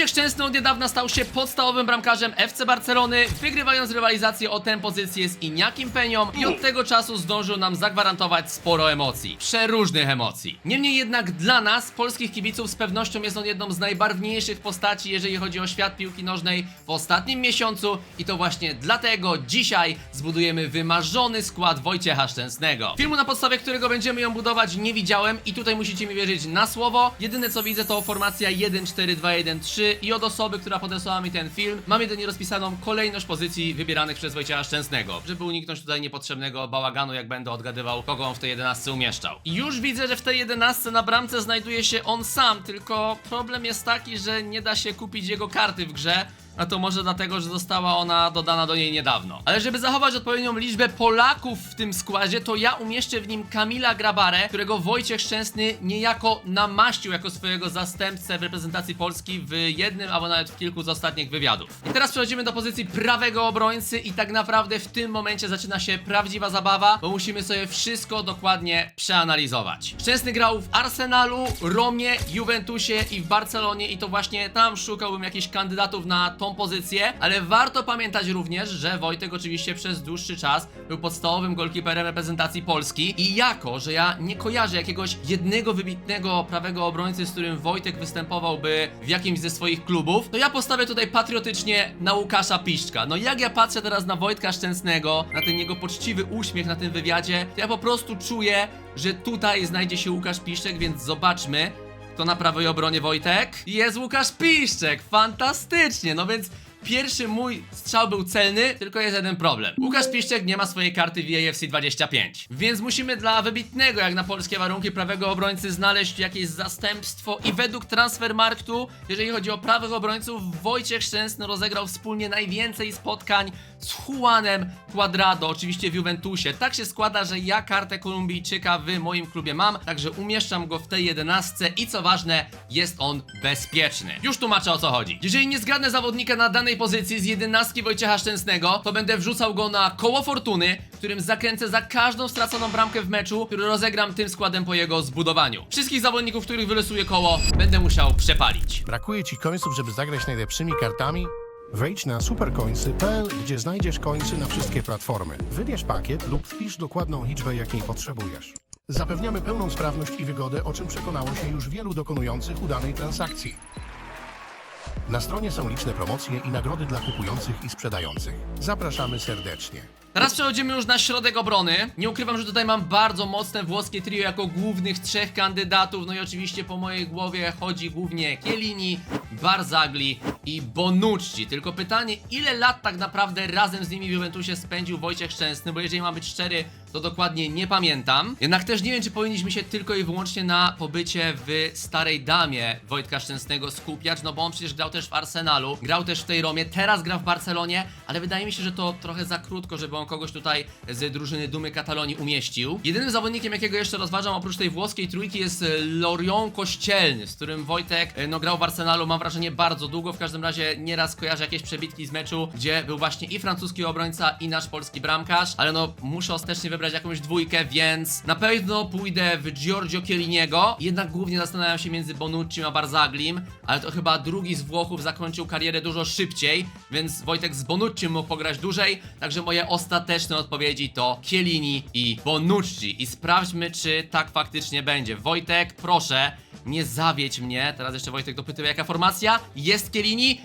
Wojciech Szczęsny od niedawna stał się podstawowym bramkarzem FC Barcelony, wygrywając rywalizację o tę pozycję z Iniakim Penią i od tego czasu zdążył nam zagwarantować sporo emocji. Przeróżnych emocji. Niemniej jednak dla nas, polskich kibiców, z pewnością jest on jedną z najbarwniejszych postaci, jeżeli chodzi o świat piłki nożnej w ostatnim miesiącu i to właśnie dlatego dzisiaj zbudujemy wymarzony skład Wojciecha Szczęsnego. Filmu na podstawie którego będziemy ją budować nie widziałem i tutaj musicie mi wierzyć na słowo. Jedyne co widzę to formacja 1-4-2-1-3 i od osoby, która podesłała mi ten film mam jedynie rozpisaną kolejność pozycji wybieranych przez Wojciecha Szczęsnego, żeby uniknąć tutaj niepotrzebnego bałaganu, jak będę odgadywał, kogo on w tej 11 umieszczał. Już widzę, że w tej 11 na bramce znajduje się on sam, tylko problem jest taki, że nie da się kupić jego karty w grze, a to może dlatego, że została ona dodana do niej niedawno. Ale żeby zachować odpowiednią liczbę Polaków w tym składzie, to ja umieszczę w nim Kamila Grabarę, którego Wojciech Szczęsny niejako namaścił jako swojego zastępcę w reprezentacji Polski w jednym albo nawet w kilku z ostatnich wywiadów. I teraz przechodzimy do pozycji prawego obrońcy i tak naprawdę w tym momencie zaczyna się prawdziwa zabawa, bo musimy sobie wszystko dokładnie przeanalizować. Szczęsny grał w Arsenalu, Romie, Juventusie i w Barcelonie i to właśnie tam szukałbym jakichś kandydatów na tą pozycję, ale warto pamiętać również, że Wojtek oczywiście przez dłuższy czas był podstawowym golkiperem reprezentacji Polski i jako, że ja nie kojarzę jakiegoś jednego wybitnego prawego obrońcy, z którym Wojtek występowałby w jakimś ze swoich klubów, to ja postawię tutaj patriotycznie na Łukasza Piszczka. No jak ja patrzę teraz na Wojtka Szczęsnego, na ten jego poczciwy uśmiech na tym wywiadzie, to ja po prostu czuję, że tutaj znajdzie się Łukasz Piszczek, więc zobaczmy, na prawej obronie Wojtek? Jest Łukasz Piszczek, fantastycznie, no więc pierwszy mój strzał był celny, tylko jest jeden problem. Łukasz Piszczek nie ma swojej karty w AFC 25, więc musimy dla wybitnego jak na polskie warunki prawego obrońcy znaleźć jakieś zastępstwo i według Transfermarktu, jeżeli chodzi o prawych obrońców, Wojciech Szczęsny rozegrał wspólnie najwięcej spotkań z Juanem Cuadrado, oczywiście w Juventusie. Tak się składa, że ja kartę Kolumbijczyka w moim klubie mam, także umieszczam go w tej jedenastce i co ważne, jest on bezpieczny. Już tłumaczę o co chodzi. Jeżeli nie zgadnę zawodnika na danej pozycji z jedenastki Wojciecha Szczęsnego, to będę wrzucał go na koło fortuny, którym zakręcę za każdą straconą bramkę w meczu, który rozegram tym składem po jego zbudowaniu. Wszystkich zawodników, których wylosuję koło, będę musiał przepalić. Brakuje ci końców, żeby zagrać najlepszymi kartami? Wejdź na supercoinsy.pl, gdzie znajdziesz końcy na wszystkie platformy. Wybierz pakiet lub wpisz dokładną liczbę, jakiej potrzebujesz. Zapewniamy pełną sprawność i wygodę, o czym przekonało się już wielu dokonujących udanej transakcji. Na stronie są liczne promocje i nagrody dla kupujących i sprzedających. Zapraszamy serdecznie. Teraz przechodzimy już na środek obrony. Nie ukrywam, że tutaj mam bardzo mocne włoskie trio jako głównych trzech kandydatów. No i oczywiście po mojej głowie chodzi głównie Chiellini, Barzagli i Bonucci. Tylko pytanie, ile lat tak naprawdę razem z nimi w Juventusie spędził Wojciech Szczęsny? Bo jeżeli mam być szczery, to dokładnie nie pamiętam. Jednak też nie wiem, czy powinniśmy się tylko i wyłącznie na pobycie w Starej Damie Wojtka Szczęsnego skupiać, no bo on przecież grał też w Arsenalu, grał też w tej Romie, teraz gra w Barcelonie, ale wydaje mi się, że to trochę za krótko, żeby on kogoś tutaj z drużyny Dumy Katalonii umieścił. Jedynym zawodnikiem, jakiego jeszcze rozważam oprócz tej włoskiej trójki jest Lorion Kościelny, z którym Wojtek e, no, grał w Arsenalu, mam wrażenie, bardzo długo. W każdym razie nieraz kojarzę jakieś przebitki z meczu, gdzie był właśnie i francuski obrońca, i nasz polski bramkarz, ale no muszę ostatecznie wybrać jakąś dwójkę, więc na pewno pójdę w Giorgio Chielliniego. Jednak głównie zastanawiam się między Bonucci a Barzaglim, ale to chyba drugi z Włochów zakończył karierę dużo szybciej, więc Wojtek z Bonucci mógł pograć dłużej, także moje ostateczne odpowiedzi to Chiellini i Bonucci. I sprawdźmy, czy tak faktycznie będzie. Wojtek, proszę, nie zawiedź mnie. Teraz jeszcze Wojtek dopytuje, jaka formacja? Jest Chiellini?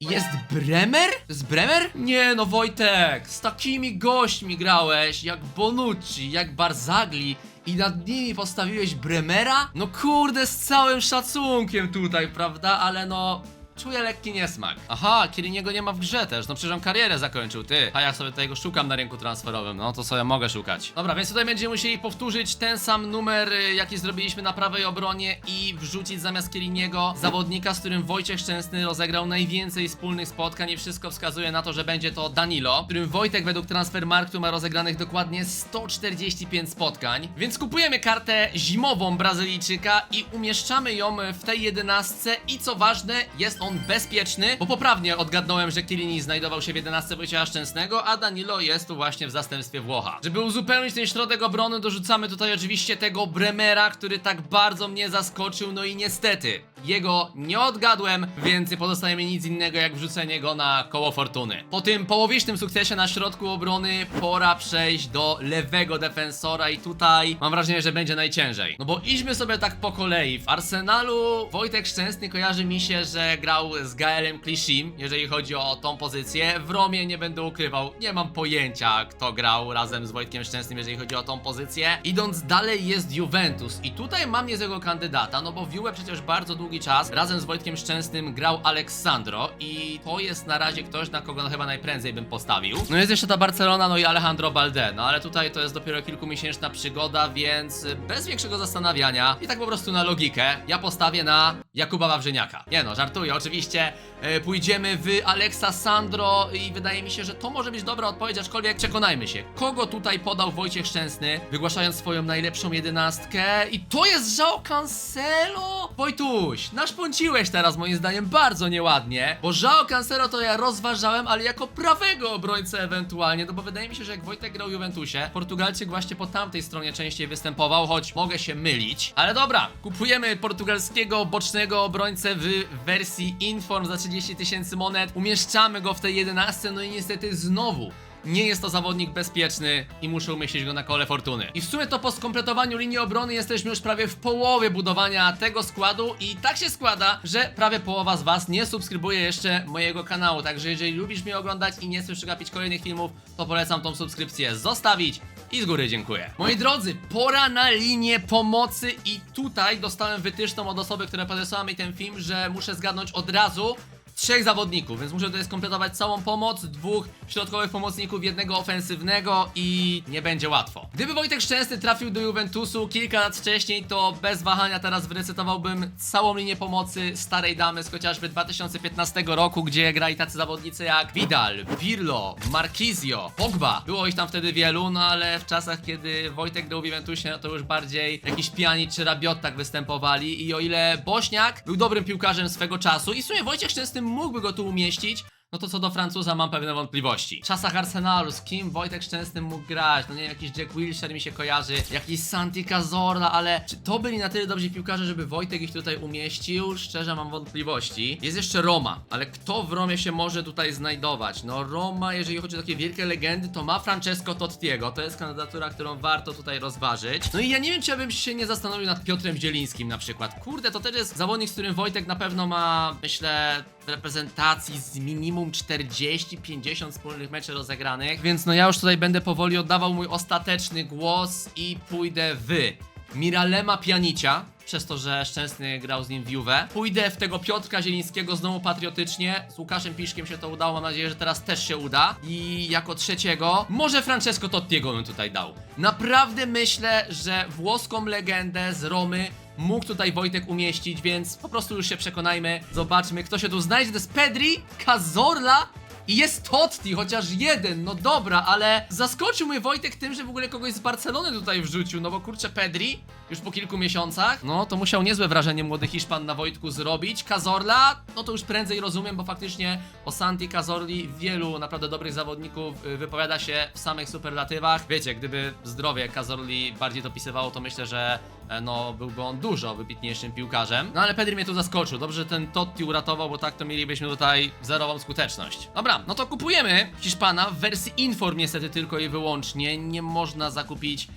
Jest Bremer? To jest Bremer? Nie no Wojtek, z takimi gośćmi grałeś, jak Bonucci, jak Barzagli i nad nimi postawiłeś Bremera? No kurde, z całym szacunkiem tutaj, prawda? Ale no... Czuję lekki niesmak. Aha, Kieliniego nie ma w grze też. No przecież on karierę zakończył, ty. A ja sobie tutaj go szukam na rynku transferowym. No to sobie mogę szukać. Dobra, więc tutaj będziemy musieli powtórzyć ten sam numer, y, jaki zrobiliśmy na prawej obronie i wrzucić zamiast Kieliniego zawodnika, z którym Wojciech Szczęsny rozegrał najwięcej wspólnych spotkań i wszystko wskazuje na to, że będzie to Danilo, którym Wojtek według Transfermarktu ma rozegranych dokładnie 145 spotkań. Więc kupujemy kartę zimową Brazylijczyka i umieszczamy ją w tej jedenastce i co ważne, jest on bezpieczny, bo poprawnie odgadnąłem, że Kielini znajdował się w 11 Wojciecha Szczęsnego, a Danilo jest tu właśnie w zastępstwie Włocha. Żeby uzupełnić ten środek obrony, dorzucamy tutaj oczywiście tego Bremera, który tak bardzo mnie zaskoczył, no i niestety jego nie odgadłem, więc nie pozostaje mi nic innego jak wrzucenie go na koło fortuny. Po tym połowicznym sukcesie na środku obrony pora przejść do lewego defensora i tutaj mam wrażenie, że będzie najciężej. No bo idźmy sobie tak po kolei. W Arsenalu Wojtek Szczęsny kojarzy mi się, że grał z Gaelem Kliszim, jeżeli chodzi o tą pozycję. W Romie nie będę ukrywał, nie mam pojęcia kto grał razem z Wojtkiem Szczęsnym, jeżeli chodzi o tą pozycję. Idąc dalej jest Juventus i tutaj mam niezłego kandydata, no bo Juve przecież bardzo długi czas. Razem z Wojtkiem Szczęsnym grał Alexandro i to jest na razie ktoś, na kogo no chyba najprędzej bym postawił. No jest jeszcze ta Barcelona, no i Alejandro Balde, no ale tutaj to jest dopiero kilkumiesięczna przygoda, więc bez większego zastanawiania i tak po prostu na logikę, ja postawię na Jakuba Wawrzyniaka. Nie no, żartuję, oczywiście. E, pójdziemy w Alexa Sandro i wydaje mi się, że to może być dobra odpowiedź, aczkolwiek przekonajmy się, kogo tutaj podał Wojciech Szczęsny, wygłaszając swoją najlepszą jedenastkę? I to jest Żao Cancelo? Wojtuś, naszpąciłeś teraz moim zdaniem bardzo nieładnie, bo Żao Cancelo to ja rozważałem, ale jako prawego obrońcę ewentualnie, no bo wydaje mi się, że jak Wojtek grał w Juventusie, Portugalczyk właśnie po tamtej stronie częściej występował, choć mogę się mylić. Ale dobra, kupujemy portugalskiego bocznego obrońcę w wersji Inform za 30 tysięcy monet, umieszczamy go w tej 11, no i niestety znowu nie jest to zawodnik bezpieczny i muszę umieścić go na kole fortuny. I w sumie to po skompletowaniu linii obrony jesteśmy już prawie w połowie budowania tego składu i tak się składa, że prawie połowa z was nie subskrybuje jeszcze mojego kanału, także jeżeli lubisz mnie oglądać i nie chcesz przegapić kolejnych filmów, to polecam tą subskrypcję zostawić i z góry dziękuję. Moi drodzy, pora na linię pomocy i tutaj dostałem wytyczną od osoby, która podesłała mi ten film, że muszę zgadnąć od razu trzech zawodników, więc muszę tutaj skompletować całą pomoc, dwóch środkowych pomocników, jednego ofensywnego i nie będzie łatwo. Gdyby Wojtek Szczęsny trafił do Juventusu kilka lat wcześniej, to bez wahania teraz wyrecytowałbym całą linię pomocy starej damy z chociażby 2015 roku, gdzie grali tacy zawodnicy jak Vidal, Pirlo, Marquisio, Pogba. Było ich tam wtedy wielu, no ale w czasach, kiedy Wojtek grał w Juventusie, no to już bardziej jakiś Pjanic czy Rabiot tak występowali i o ile Bośniak był dobrym piłkarzem swego czasu i w sumie Wojciech Szczęsny mógłby go tu umieścić, no to co do Francuza mam pewne wątpliwości. W czasach Arsenalu, z kim Wojtek Szczęsny mógł grać? No nie jakiś Jack Wilshere mi się kojarzy, jakiś Santi Cazorla, ale czy to byli na tyle dobrzy piłkarze, żeby Wojtek ich tutaj umieścił? Szczerze mam wątpliwości. Jest jeszcze Roma, ale kto w Romie się może tutaj znajdować? No Roma, jeżeli chodzi o takie wielkie legendy, to ma Francesco Tottiego, to jest kandydatura, którą warto tutaj rozważyć. No i ja nie wiem, czy ja bym się nie zastanowił nad Piotrem Zielińskim na przykład. Kurde, to też jest zawodnik, z którym Wojtek na pewno ma, myślę, reprezentacji z minimum 40-50 wspólnych meczy rozegranych, więc no ja już tutaj będę powoli oddawał mój ostateczny głos i pójdę w Miralema Pianicia, przez to, że Szczęsny grał z nim w Juve. Pójdę w tego Piotrka Zielińskiego znowu patriotycznie. Z Łukaszem Piszkiem się to udało, mam nadzieję, że teraz też się uda. I jako trzeciego, może Francesco Tottiego bym tutaj dał. Naprawdę myślę, że włoską legendę z Romy mógł tutaj Wojtek umieścić, więc po prostu już się przekonajmy. Zobaczmy, kto się tu znajdzie. To jest Pedri, Cazorla i jest Totti, chociaż jeden, no dobra, ale zaskoczył mnie Wojtek tym, że w ogóle kogoś z Barcelony tutaj wrzucił, no bo kurczę Pedri, już po kilku miesiącach, no to musiał niezłe wrażenie młody Hiszpan na Wojtku zrobić. Cazorla, no to już prędzej rozumiem, bo faktycznie o Santi Cazorli wielu naprawdę dobrych zawodników y, wypowiada się w samych superlatywach. Wiecie, gdyby zdrowie Cazorli bardziej dopisywało, to myślę, że e, no byłby on dużo wybitniejszym piłkarzem. No ale Pedri mnie tu zaskoczył. Dobrze, że ten Totti uratował, bo tak to mielibyśmy tutaj zerową skuteczność. Dobra, no to kupujemy Hiszpana w wersji Inform niestety tylko i wyłącznie. Nie można zakupić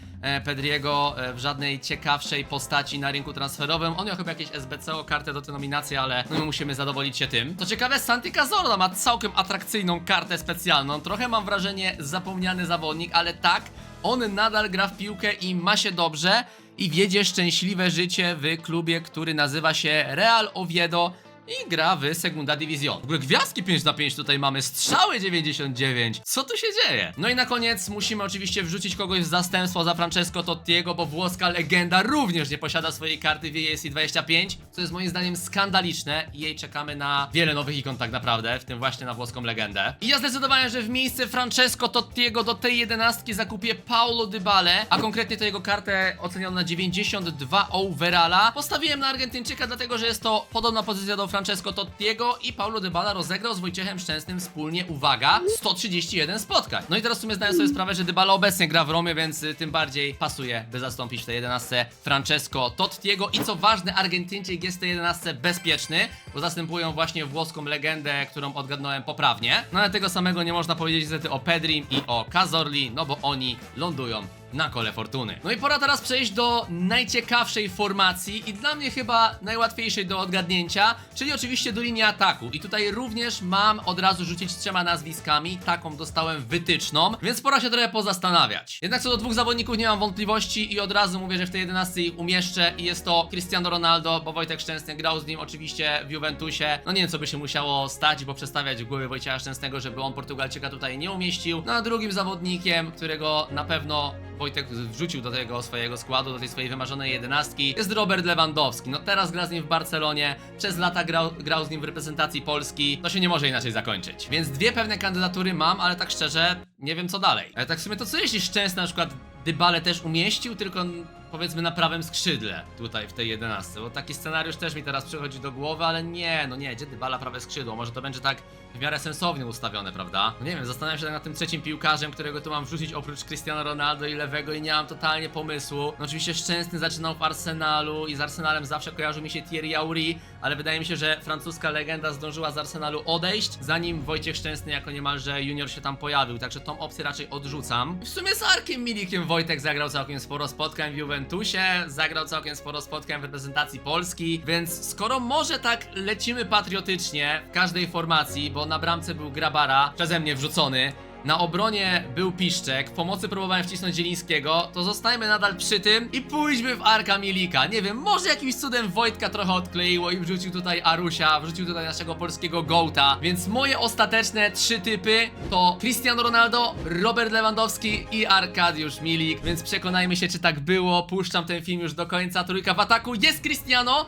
Pedriego e, w żadnej ciekawszej postaci na rynku transferowym. On miał chyba jakieś SBCO, kartę do denominacji, ale no my musimy zadowolić się tym. To ciekawe, Santi Cazorla ma całkiem atrakcyjną kartę specjalną. Trochę mam wrażenie zapomniany zawodnik, ale tak, on nadal gra w piłkę i ma się dobrze i wiedzie szczęśliwe życie w klubie, który nazywa się Real Oviedo i gra w Segunda División. W ogóle gwiazdki 5 na 5 tutaj mamy, strzały 99. Co tu się dzieje? No i na koniec musimy oczywiście wrzucić kogoś w zastępstwo za Francesco Tottiego, bo włoska legenda również nie posiada swojej karty w ESC 25, co jest moim zdaniem skandaliczne i jej czekamy na wiele nowych ikon tak naprawdę, w tym właśnie na włoską legendę. I ja zdecydowałem, że w miejsce Francesco Tottiego do tej jedenastki zakupię Paulo Dybale, a konkretnie to jego kartę ocenioną na 92 overalla. Postawiłem na Argentyńczyka, dlatego że jest to podobna pozycja do Francesco Francesco Tottiego i Paulo Dybala rozegrał z Wojciechem Szczęsnym wspólnie, uwaga, 131 spotkań. No i teraz w sumie zdaję sobie sprawę, że Dybala obecnie gra w Romie, więc y, tym bardziej pasuje, by zastąpić w tej 11 Francesco Tottiego i co ważne, Argentyńczyk jest w tej 11 bezpieczny, bo zastępują właśnie włoską legendę, którą odgadnąłem poprawnie. No ale tego samego nie można powiedzieć niestety o Pedrim i o Cazorli, no bo oni lądują na kole fortuny. No i pora teraz przejść do najciekawszej formacji i dla mnie chyba najłatwiejszej do odgadnięcia, czyli oczywiście do linii ataku. I tutaj również mam od razu rzucić trzema nazwiskami, taką dostałem wytyczną, więc pora się trochę pozastanawiać. Jednak co do dwóch zawodników nie mam wątpliwości i od razu mówię, że w tej 11 ich umieszczę i jest to Cristiano Ronaldo, bo Wojtek Szczęsny grał z nim oczywiście w Juventusie. No nie wiem co by się musiało stać, bo przestawiać w głowie Wojciecha Szczęsnego, żeby on Portugalczyka tutaj nie umieścił. No a drugim zawodnikiem, którego na pewno Wojtek wrzucił do tego swojego składu, do tej swojej wymarzonej jedenastki, jest Robert Lewandowski. No teraz gra z nim w Barcelonie, przez lata grał, grał z nim w reprezentacji Polski, to się nie może inaczej zakończyć. Więc dwie pewne kandydatury mam, ale tak szczerze, nie wiem co dalej. Ale tak w sumie to co jeśli Szczęsny na przykład Dybale też umieścił, tylko powiedzmy na prawym skrzydle tutaj w tej 11, bo taki scenariusz też mi teraz przychodzi do głowy, ale nie, no nie, gdzie Dybala prawe skrzydło, może to będzie tak w miarę sensownie ustawione, prawda? No nie wiem, zastanawiam się tak nad tym trzecim piłkarzem, którego tu mam wrzucić oprócz Cristiano Ronaldo i lewego i nie mam totalnie pomysłu. No oczywiście Szczęsny zaczynał w Arsenalu i z Arsenalem zawsze kojarzył mi się Thierry Henry, ale wydaje mi się, że francuska legenda zdążyła z Arsenalu odejść, zanim Wojciech Szczęsny jako niemalże junior się tam pojawił, także tą opcję raczej odrzucam. W sumie z Arkiem Milikiem Wojtek zagrał całkiem sporo spotkań w Juventusie, zagrał całkiem sporo spotkań w reprezentacji Polski, więc skoro może tak lecimy patriotycznie w każdej formacji, bo na bramce był Grabara, przeze mnie wrzucony, na obronie był Piszczek, w pomocy próbowałem wcisnąć Zielińskiego, to zostajmy nadal przy tym i pójdźmy w Arka Milika. Nie wiem, może jakimś cudem Wojtka trochę odkleiło i wrzucił tutaj Arusia, wrzucił tutaj naszego polskiego Gołta. Więc moje ostateczne trzy typy to Cristiano Ronaldo, Robert Lewandowski i Arkadiusz Milik. Więc przekonajmy się, czy tak było. Puszczam ten film już do końca. Trójka w ataku. Jest Cristiano,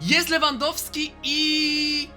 jest Lewandowski i...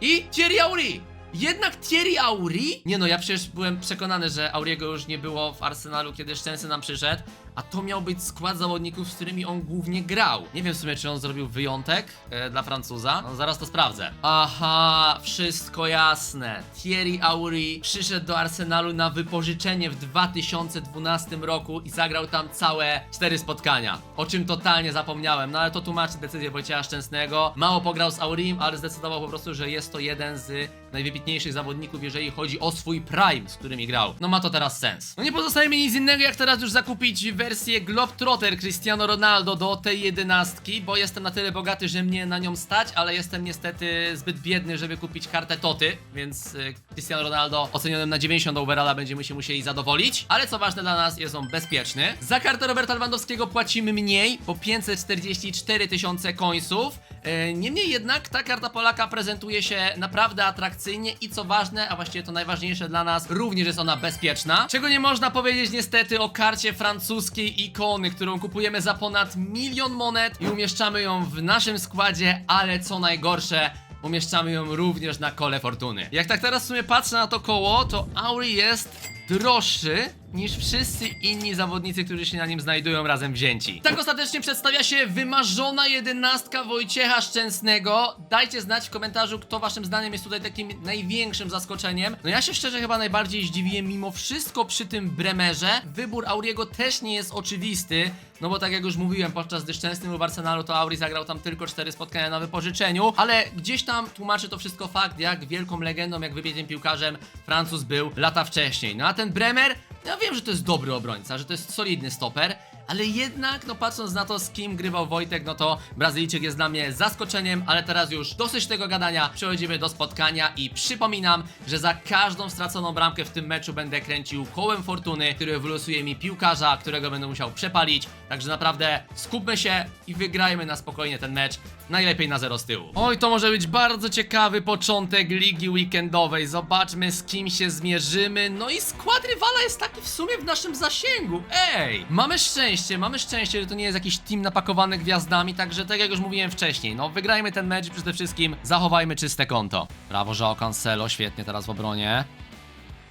I Thierry Henry! Jednak Thierry Henry? Nie no, ja przecież byłem przekonany, że Auriego już nie było w Arsenalu, kiedy Szczęsny nam przyszedł, a to miał być skład zawodników, z którymi on głównie grał. Nie wiem w sumie, czy on zrobił wyjątek e, dla Francuza. No, zaraz to sprawdzę. Aha, wszystko jasne. Thierry Henry przyszedł do Arsenalu na wypożyczenie w 2012 roku i zagrał tam całe cztery spotkania. O czym totalnie zapomniałem, no ale to tłumaczy decyzję Wojciecha Szczęsnego. Mało pograł z Aurim, ale zdecydował po prostu, że jest to jeden z najwybitniejszych zawodników, jeżeli chodzi o swój prime, z którymi grał. No ma to teraz sens. No nie pozostaje mi nic innego, jak teraz już zakupić wersję Globetrotter Cristiano Ronaldo do tej jedenastki, bo jestem na tyle bogaty, że mnie na nią stać, ale jestem niestety zbyt biedny, żeby kupić kartę Toty, więc y, Cristiano Ronaldo ocenionym na 90 overalla będziemy się musieli zadowolić, ale co ważne dla nas, jest on bezpieczny. Za kartę Roberta Lewandowskiego płacimy mniej, po 544 tysiące końców. E, Niemniej jednak ta karta Polaka prezentuje się naprawdę atrakcyjnie i co ważne, a właściwie to najważniejsze dla nas, również jest ona bezpieczna. Czego nie można powiedzieć niestety o karcie francuskiej ikony, którą kupujemy za ponad milion monet i umieszczamy ją w naszym składzie, ale co najgorsze, umieszczamy ją również na kole fortuny. Jak tak teraz w sumie patrzę na to koło, to Auri jest droższy niż wszyscy inni zawodnicy, którzy się na nim znajdują razem wzięci. Tak ostatecznie przedstawia się wymarzona jedenastka Wojciecha Szczęsnego. Dajcie znać w komentarzu, kto waszym zdaniem jest tutaj takim największym zaskoczeniem. No ja się szczerze chyba najbardziej zdziwiłem mimo wszystko przy tym Bremerze. Wybór Auriego też nie jest oczywisty. No bo tak jak już mówiłem, podczas gdy Szczęsny był w Arsenalu, to Auri zagrał tam tylko 4 spotkania na wypożyczeniu, ale gdzieś tam tłumaczy to wszystko fakt, jak wielką legendą, jak wybitnym piłkarzem Francuz był lata wcześniej. No a ten Bremer, ja wiem, że to jest dobry obrońca, że to jest solidny stoper, ale jednak, no patrząc na to, z kim grywał Wojtek, no to Brazylijczyk jest dla mnie zaskoczeniem, ale teraz już dosyć tego gadania, przechodzimy do spotkania i przypominam, że za każdą straconą bramkę w tym meczu będę kręcił kołem fortuny, który wylosuje mi piłkarza, którego będę musiał przepalić, także naprawdę skupmy się i wygrajmy na spokojnie ten mecz, najlepiej na zero z tyłu. Oj, to może być bardzo ciekawy początek ligi weekendowej, zobaczmy z kim się zmierzymy, no i skład rywala jest taki w sumie w naszym zasięgu, ej! Mamy szczęście, mamy szczęście, że to nie jest jakiś team napakowany gwiazdami, także tak jak już mówiłem wcześniej, no wygrajmy ten mecz przede wszystkim zachowajmy czyste konto. Brawo, Joao Cancelo, świetnie teraz w obronie.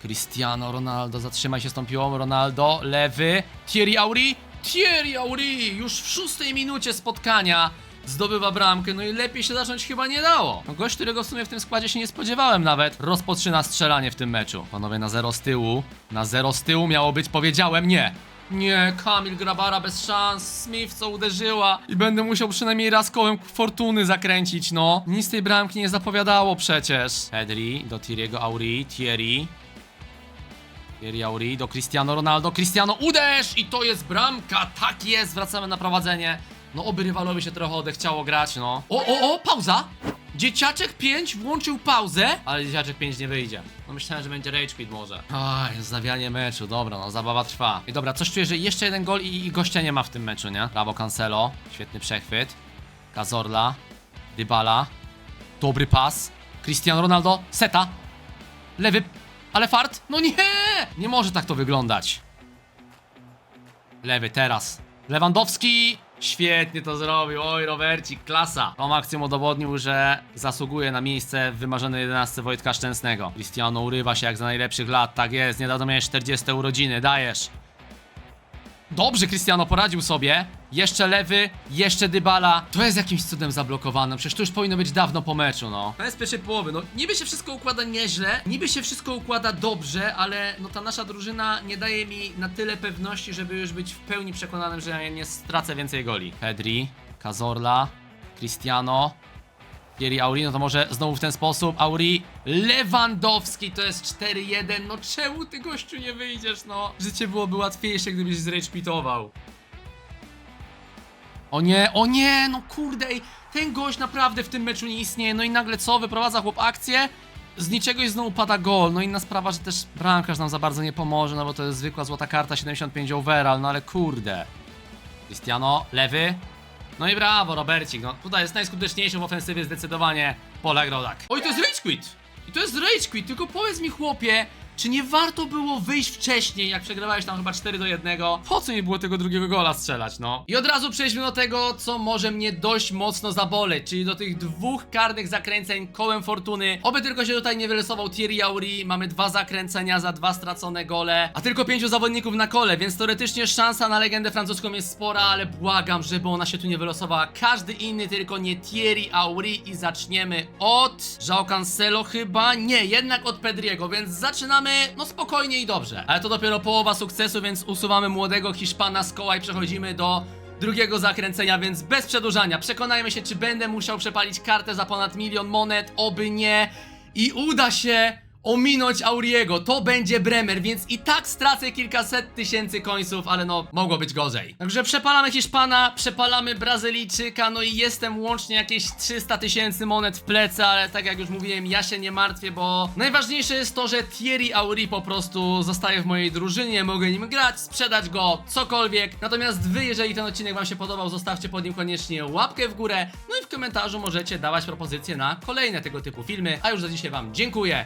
Cristiano Ronaldo, zatrzymaj się z tą piłą, Ronaldo, lewy, Thierry Henry, Thierry Henry, już w szóstej minucie spotkania zdobywa bramkę, no i lepiej się zacząć chyba nie dało. No gość, którego w sumie w tym składzie się nie spodziewałem nawet, rozpoczyna strzelanie w tym meczu. Panowie na zero z tyłu, na zero z tyłu miało być, powiedziałem nie. Nie, Kamil Grabara bez szans, Smith co uderzyła i będę musiał przynajmniej raz kołem fortuny zakręcić, no. Nic tej bramki nie zapowiadało przecież. Pedri do Thierry'ego Auri, Thierry. Thierry Auri do Cristiano Ronaldo, Cristiano uderz! I to jest bramka, tak jest, wracamy na prowadzenie. No oby rywalowi się trochę odechciało grać, no. O, o, o, pauza! Dzieciaczek 5 włączył pauzę, ale dzieciaczek 5 nie wyjdzie. No myślałem, że będzie rage quit może. Aj, zawianie meczu, dobra, no zabawa trwa. I dobra, coś czuję, że jeszcze jeden gol i, i gościa nie ma w tym meczu, nie? Brawo Cancelo, świetny przechwyt. Cazorla, Dybala, dobry pas. Cristiano Ronaldo, seta. Lewy, ale fart? No nie! Nie może tak to wyglądać. Lewy teraz. Lewandowski! Świetnie to zrobił, oj Robercik, klasa. Tą akcją udowodnił, że zasługuje na miejsce w wymarzonej 11 Wojtka Szczęsnego. Cristiano urywa się jak za najlepszych lat, tak jest, niedawno miałeś 40 urodziny, dajesz. Dobrze Cristiano poradził sobie. Jeszcze lewy, jeszcze Dybala. To jest jakimś cudem zablokowane. Przecież to już powinno być dawno po meczu, no. To jest pierwszej połowy. No, niby się wszystko układa nieźle, niby się wszystko układa dobrze, ale no ta nasza drużyna nie daje mi na tyle pewności, żeby już być w pełni przekonanym, że ja nie stracę więcej goli. Pedri, Cazorla, Cristiano. Thierry Auri, no to może znowu w ten sposób. Auri, Lewandowski to jest 4-1. No czemu ty gościu nie wyjdziesz, no? Życie byłoby łatwiejsze, gdybyś zrage O nie, o nie, no kurde, ten gość naprawdę w tym meczu nie istnieje. No i nagle co, wyprowadza chłop akcję? Z niczego i znowu pada gol. No inna sprawa, że też bramkarz nam za bardzo nie pomoże, no bo to jest zwykła złota karta 75 overall, no ale kurde. Cristiano, lewy. No i brawo, Robercik. No tutaj jest najskuteczniejszy w ofensywie zdecydowanie Polak Rodak. Oj, to jest Rage Quit! I to jest Rage Quit, tylko powiedz mi chłopie, czy nie warto było wyjść wcześniej, jak przegrywałeś tam chyba 4 do 1? Po co nie było tego drugiego gola strzelać, no? I od razu przejdźmy do tego, co może mnie dość mocno zaboleć, czyli do tych dwóch karnych zakręceń kołem fortuny. Oby tylko się tutaj nie wylosował Thierry Auri. Mamy dwa zakręcenia za dwa stracone gole, a tylko pięciu zawodników na kole, więc teoretycznie szansa na legendę francuską jest spora, ale błagam, żeby ona się tu nie wylosowała. Każdy inny, tylko nie Thierry Auri i zaczniemy od João Cancelo chyba? Nie, jednak od Pedriego, więc zaczynamy no spokojnie i dobrze. Ale to dopiero połowa sukcesu, więc usuwamy młodego Hiszpana z koła i przechodzimy do drugiego zakręcenia, więc bez przedłużania przekonajmy się, czy będę musiał przepalić kartę za ponad milion monet, oby nie. I uda się ominąć Auriego, to będzie Bremer, więc i tak stracę kilkaset tysięcy końców, ale no, mogło być gorzej. Także przepalamy Hiszpana, przepalamy Brazylijczyka, no i jestem łącznie jakieś 300 tysięcy monet w plecy, ale tak jak już mówiłem, ja się nie martwię, bo najważniejsze jest to, że Thierry Auri po prostu zostaje w mojej drużynie, mogę nim grać, sprzedać go, cokolwiek. Natomiast wy, jeżeli ten odcinek wam się podobał, zostawcie pod nim koniecznie łapkę w górę, no i w komentarzu możecie dawać propozycje na kolejne tego typu filmy, a już za dzisiaj wam dziękuję,